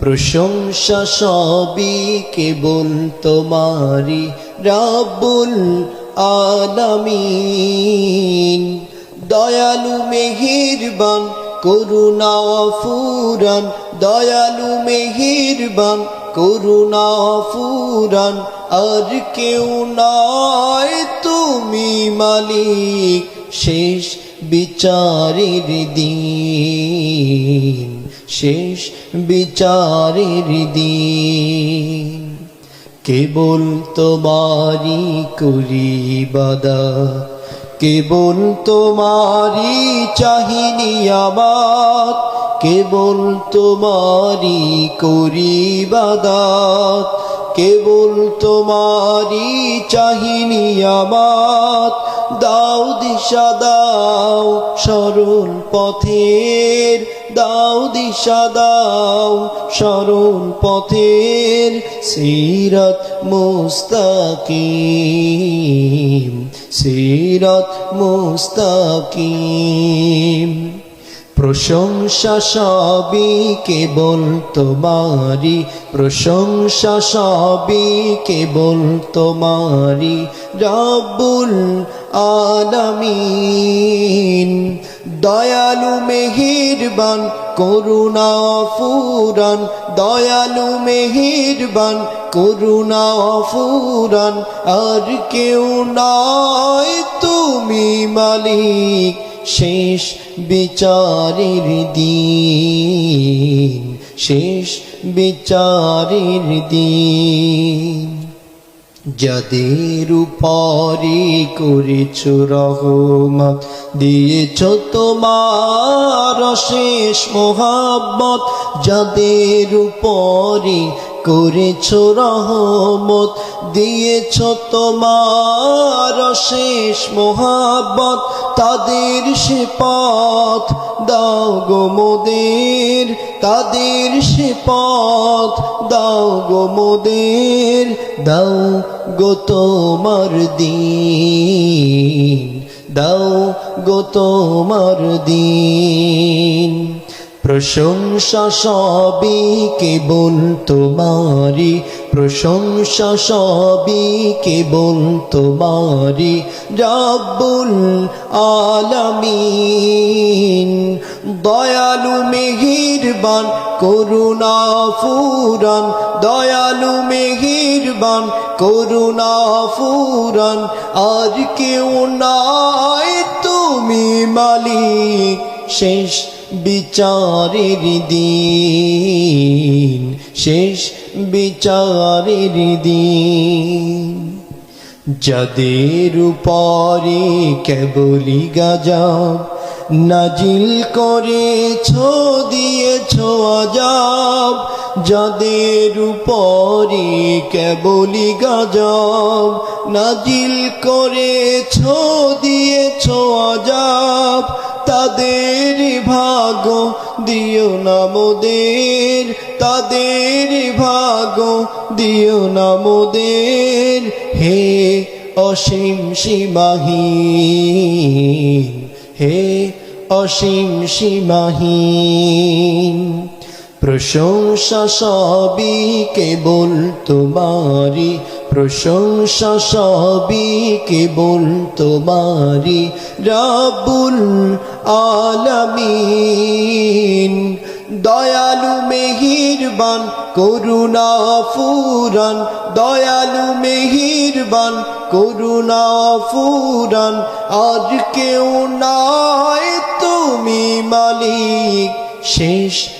প্রশংসা সবই কেবল তোমারি রাবুল আলামিন। দয়ালু মেহিরবান, করুণা ফুরান দয়ালু মেহিরবান, করুণা ফুরান আর কেউ নয় তুমি মালিক, শেষ বিচারের দিন। শেষ বিচারের দিন। কেবল তোমারি করি বাদা কেবল তোমারি চাহিনি আবাদ কেবল তোমারি করি বাদাত কেবল তোমারি চাহিনি আবাদ দাও দিশা, দাও সরল পথের, দাও দিশা, দাও সরল পথের, সিরত মুস্তাকিম সিরত মুস্তাকিম। প্রশংসা সবই কেবল তোমারি প্রশংসা সবই কেবল তোমারি রব্বুল আলামিন। দয়ালু মেহিরবান, করুণা ফুরান দয়ালু মেহিরবান, করুণা ফুরান আর কেউ নয় তুমি মালিক, শেষ বিচারের দিন। শেষ বিচারের দিন। যাদের উপরে করেছ রহমত, দিয়েছ তোমার শেষ মোহাব্বত, যাদের উপরে করেছ রহমত, দিয়েছ তোমার শেষ মোহাব্বত, তাদের সে পথ দাও গো মোদের, তাদের সে পথ। দাও গো মোদের, দাও গো তোমার দিন। দাও গো তোমার দিন। প্রশংসা সবই কেবল তোমারি প্রশংসা সবই কেবল তোমারি রাব্বুল আলামিন, দয়ালু মেহিরবান, করুণা ফুরান। দয়ালু মেহিরবান, করুণা ফুরান। আর কেউ নয় তুমি মালিক। শেষ বিচারের দিন, শেষ বিচারের দিন। যাদের উপরে কেবলি গাজাব নাজিল করেছ, দিয়েছ আজাব। যাদের উপরে কেবলি গাজব নাজিল করেছ, দিয়েছ আজাব। তাদের ভাগ দিও না মোদের তাদের ভাগ দিও না মোদের হে অসীম সীমাহীন হে অসীম সীমাহীন প্রশংসা সবই কেবল তোমারি প্রশংসা সবই কেবল তোমারি রাবুল আলামিন। দয়ালু মেহিরবান, করুণা ফুরান। দয়ালু মেহিরবান, করুণা ফুরান। আর কেউ নয় তুমি মালিক, শেষ